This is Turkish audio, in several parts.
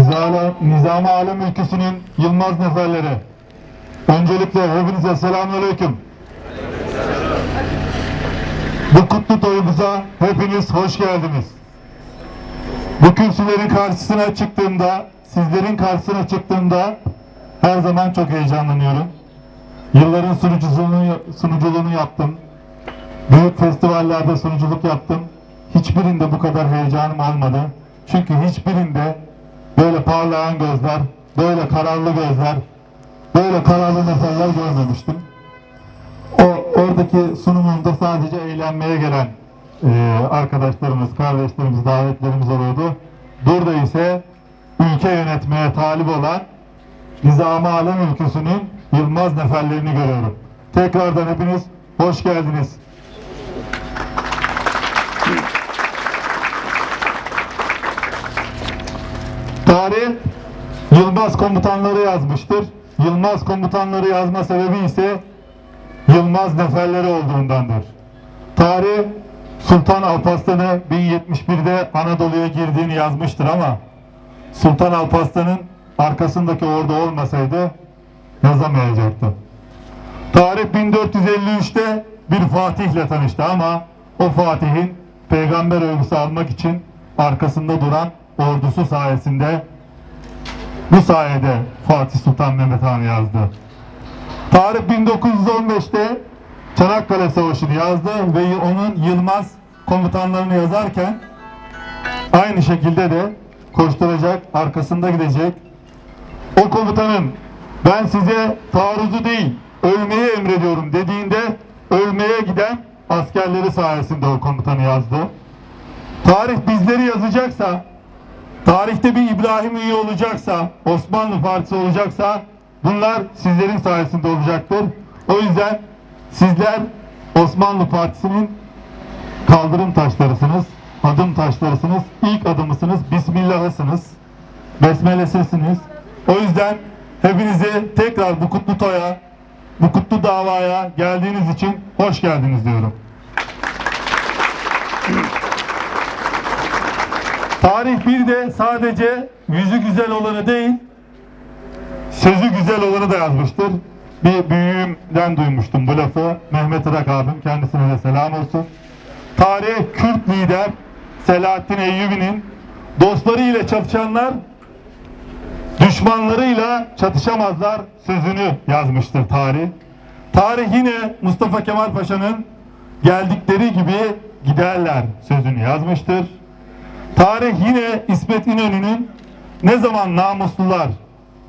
Nizam, Nizam-ı Alem ülkesinin Yılmaz neferleri. Öncelikle hepinize selamünaleyküm. Bu kutlu toyumuza hepiniz hoş geldiniz. Bu kürsülerin karşısına çıktığımda, sizlerin karşısına çıktığımda her zaman çok heyecanlanıyorum. Yılların sunuculuğunu, sunuculuğunu yaptım. Büyük festivallerde sunuculuk yaptım. Hiçbirinde bu kadar heyecanım olmadı. Çünkü hiçbirinde böyle parlayan gözler, böyle kararlı gözler, böyle kararlı neferler görmemiştim. O oradaki sunumumda sadece eğlenmeye gelen e, arkadaşlarımız, kardeşlerimiz, davetlerimiz oluyordu. Burada ise ülke yönetmeye talip olan Nizam-ı Alem ülkesinin Yılmaz neferlerini görüyorum. Tekrardan hepiniz hoş geldiniz. Yılmaz komutanları yazmıştır. Yılmaz komutanları yazma sebebi ise Yılmaz neferleri olduğundandır. Tarih Sultan Alparslan'ı 1071'de Anadolu'ya girdiğini yazmıştır ama Sultan Alparslan'ın arkasındaki ordu olmasaydı yazamayacaktı. Tarih 1453'te bir Fatih'le tanıştı ama o Fatih'in peygamber övgüsü almak için arkasında duran ordusu sayesinde bu sayede Fatih Sultan Mehmet Han yazdı. Tarih 1915'te Çanakkale Savaşı'nı yazdı ve onun Yılmaz komutanlarını yazarken aynı şekilde de koşturacak, arkasında gidecek. O komutanın ben size taarruzu değil, ölmeyi emrediyorum dediğinde ölmeye giden askerleri sayesinde o komutanı yazdı. Tarih bizleri yazacaksa, tarihte bir İbrahim üye olacaksa, Osmanlı Partisi olacaksa bunlar sizlerin sayesinde olacaktır. O yüzden sizler Osmanlı Partisi'nin kaldırım taşlarısınız, adım taşlarısınız, ilk adımısınız, Bismillah'ısınız, Besmelesisiniz. O yüzden hepinize tekrar bu kutlu toya, bu kutlu davaya geldiğiniz için hoş geldiniz diyorum. Tarih bir de sadece yüzü güzel olanı değil, sözü güzel olanı da yazmıştır. Bir büyüğümden duymuştum bu lafı. Mehmet Irak abim kendisine de selam olsun. Tarih Kürt lider Selahattin Eyyubi'nin dostları ile çatışanlar düşmanlarıyla çatışamazlar sözünü yazmıştır tarih. Tarih yine Mustafa Kemal Paşa'nın geldikleri gibi giderler sözünü yazmıştır. Tarih yine İsmet İnönü'nün ne zaman namuslular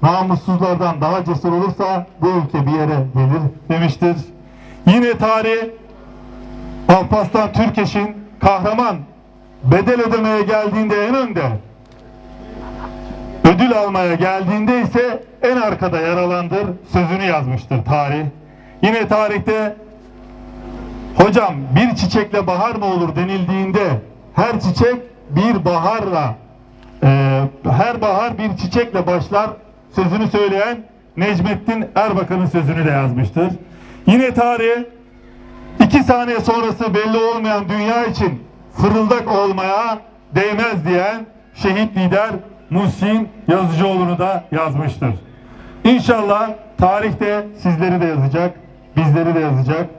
namussuzlardan daha cesur olursa bu ülke bir yere gelir demiştir. Yine tarih Alparslan Türkeş'in kahraman bedel ödemeye geldiğinde en önde ödül almaya geldiğinde ise en arkada yaralandır sözünü yazmıştır tarih. Yine tarihte hocam bir çiçekle bahar mı olur denildiğinde her çiçek bir baharla e, her bahar bir çiçekle başlar sözünü söyleyen Necmettin Erbakan'ın sözünü de yazmıştır. Yine tarih iki saniye sonrası belli olmayan dünya için fırıldak olmaya değmez diyen şehit lider Muhsin Yazıcıoğlu'nu da yazmıştır. İnşallah tarihte sizleri de yazacak, bizleri de yazacak.